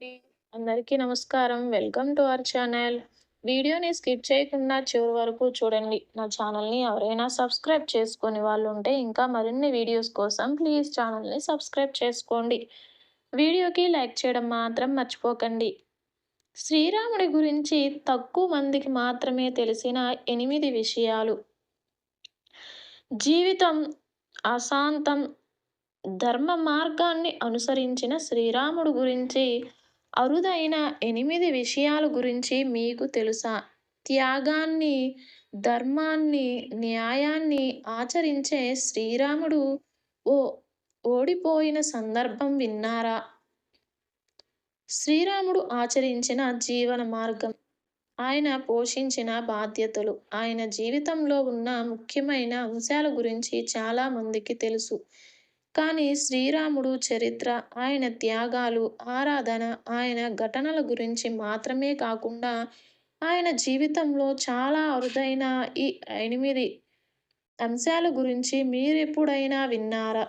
అండి. అందరికీ నమస్కారం. Welcome to our channel. వీడియోని స్కిప్ చేయకుండా చివరి వరకు చూడండి. నా ఛానల్‌ని ఎవరైనా సబ్స్క్రైబ్ చేసుకుని వాళ్ళు ఉంటే ఇంకా మరిన్ని వీడియోస్ కోసం ప్లీజ్ ఛానల్‌ని సబ్స్క్రైబ్ చేసుకోండి. వీడియోకి లైక్ చేయడం మాత్రం మర్చిపోకండి. శ్రీరాముడి గురించి తక్కువ మందికి మాత్రమే తెలిసిన ఎనిమిది విషయాలు. జీవితం అశాంతం ధర్మ మార్గాన్ని అనుసరించిన శ్రీరాముడు గురించి అరుదైన ఎనిమిది విషయాల గురించి మీకు తెలుసా? త్యాగాన్ని, ధర్మాన్ని, న్యాయాన్ని ఆచరించే శ్రీరాముడు ఓ ఓడిపోయిన సందర్భం విన్నారా? శ్రీరాముడు ఆచరించిన జీవన మార్గం, ఆయన పోషించిన బాధ్యతలు, ఆయన జీవితంలో ఉన్న ముఖ్యమైన అంశాల గురించి చాలా మందికి తెలుసు. కానీ శ్రీరాముడు చరిత్ర, ఆయన త్యాగాలు, ఆరాధన, ఆయన ఘటనల గురించి మాత్రమే కాకుండా ఆయన జీవితంలో చాలా అరుదైన ఈ ఎనిమిది అంశాల గురించి మీరెప్పుడైనా విన్నారా?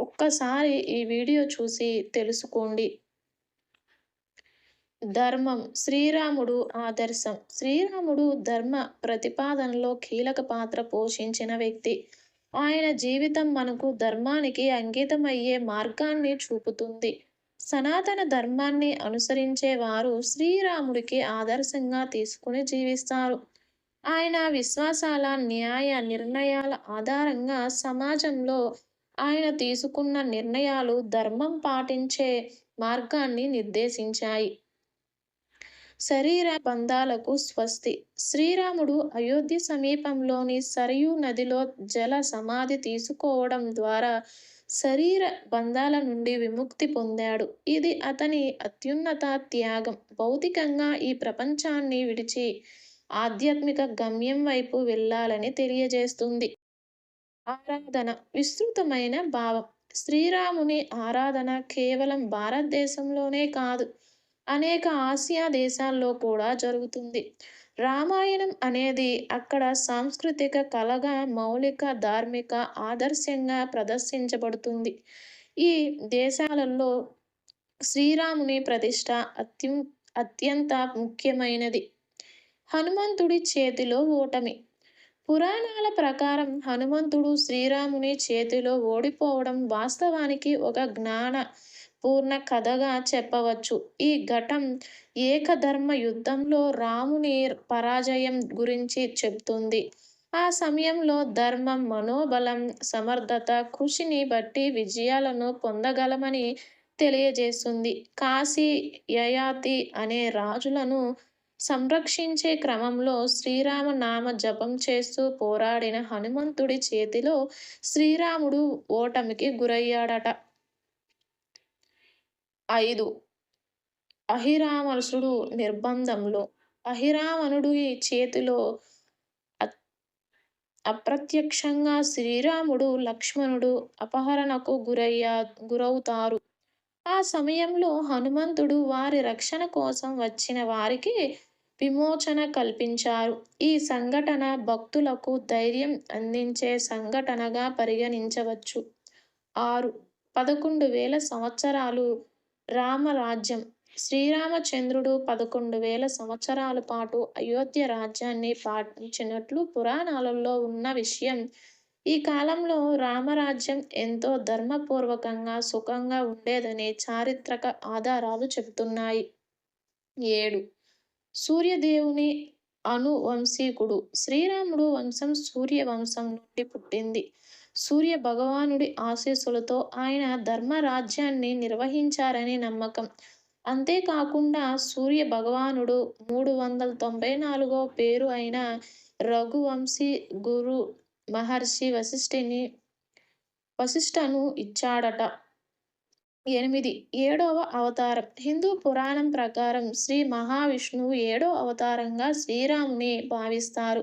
ఒక్కసారి ఈ వీడియో చూసి తెలుసుకోండి. ధర్మం శ్రీరాముడు ఆదర్శం శ్రీరాముడు ధర్మ ప్రతిపాదనలో కీలక పాత్ర పోషించిన వ్యక్తి. ఆయన జీవితం మనకు ధర్మానికి అంకితమయ్యే మార్గాన్ని చూపుతుంది. సనాతన ధర్మాన్ని అనుసరించే వారు శ్రీరాముడికి ఆదర్శంగా తీసుకుని జీవిస్తారు. ఆయన విశ్వాసాల, న్యాయ నిర్ణయాల ఆధారంగా సమాజంలో ఆయన తీసుకున్న నిర్ణయాలు ధర్మం పాటించే మార్గాన్ని నిర్దేశించాయి. శరీర బంధాలకు స్వస్తి శ్రీరాముడు అయోధ్య సమీపంలోని సరయూ నదిలో జల సమాధి తీసుకోవడం ద్వారా శరీర బంధాల నుండి విముక్తి పొందాడు. ఇది అతని అత్యున్నత త్యాగం. భౌతికంగా ఈ ప్రపంచాన్ని విడిచి ఆధ్యాత్మిక గమ్యం వైపు వెళ్ళాలని తెలియజేస్తుంది. ఆరాధన విస్తృతమైన భావం శ్రీరాముని ఆరాధన కేవలం భారతదేశంలోనే కాదు, అనేక ఆసియా దేశాల్లో కూడా జరుగుతుంది. రామాయణం అనేది అక్కడ సాంస్కృతిక కళగా, మౌలిక ధార్మిక ఆదర్శంగా ప్రదర్శించబడుతుంది. ఈ దేశాలలో శ్రీరాముని ప్రతిష్ట అత్యు అత్యంత ముఖ్యమైనది. హనుమంతుడి చేతిలో ఓటమి పురాణాల ప్రకారం హనుమంతుడు శ్రీరాముని చేతిలో ఓడిపోవడం వాస్తవానికి ఒక జ్ఞాన పూర్ణ కథగా చెప్పవచ్చు. ఈ ఘటం ఏకధర్మ యుద్ధంలో రాముని పరాజయం గురించి చెప్తుంది ఆ సమయంలో ధర్మం, మనోబలం, సమర్థత, కృషిని బట్టి విజయాలను పొందగలమని తెలియజేస్తుంది. కాశీ, యయాతి అనే రాజులను సంరక్షించే క్రమంలో శ్రీరామ నామ జపం చేస్తూ పోరాడిన హనుమంతుడి చేతిలో శ్రీరాముడు ఓటమికి గురయ్యాడట. ఐదు అహిరామరుసుడు నిర్బంధంలో అహిరావణుడి చేతిలో అప్రత్యక్షంగా శ్రీరాముడు, లక్ష్మణుడు అపహరణకు గురయ్యా గురవుతారు. ఆ సమయంలో హనుమంతుడు వారి రక్షణ కోసం వచ్చిన వారికి విమోచన కల్పించారు. ఈ సంఘటన భక్తులకు ధైర్యం అందించే సంఘటనగా పరిగణించవచ్చు. ఆరు పదకొండు వేల సంవత్సరాలు రామరాజ్యం శ్రీరామచంద్రుడు పదకొండు వేల సంవత్సరాల పాటు అయోధ్య రాజ్యాన్ని పాటించినట్లు పురాణాలలో ఉన్న విషయం. ఈ కాలంలో రామరాజ్యం ఎంతో ధర్మపూర్వకంగా, సుఖంగా ఉండేదని చారిత్రక ఆధారాలు చెబుతున్నాయి. ఏడు సూర్యదేవుని అనువంశీకుడు శ్రీరాముడు వంశం సూర్య వంశం నుండి పుట్టింది. సూర్య భగవానుడి ఆశీస్సులతో ఆయన ధర్మరాజ్యాన్ని నిర్వహించారని నమ్మకం. అంతేకాకుండా సూర్య భగవానుడు మూడు వందల తొంభై నాలుగో పేరు అయిన రఘువంశీ గురు మహర్షి వశిష్ఠిని వశిష్ఠను ఇచ్చాడట. ఎనిమిది ఏడవ అవతారం హిందూ పురాణం ప్రకారం శ్రీ మహావిష్ణువు ఏడో అవతారంగా శ్రీరాముని భావిస్తారు.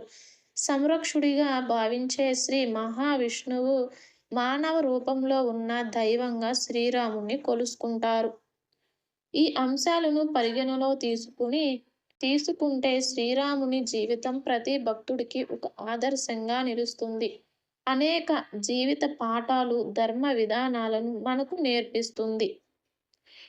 సంరక్షుడిగా భావించే శ్రీ మహావిష్ణువు మానవ రూపంలో ఉన్న దైవంగా శ్రీరాముని కొలుసుకుంటారు. ఈ అంశాలను పరిగణలో తీసుకుని తీసుకుంటే శ్రీరాముని జీవితం ప్రతి భక్తుడికి ఒక ఆదర్శంగా నిలుస్తుంది. అనేక జీవిత పాఠాలు, ధర్మ విధానాలను మనకు నేర్పిస్తుంది.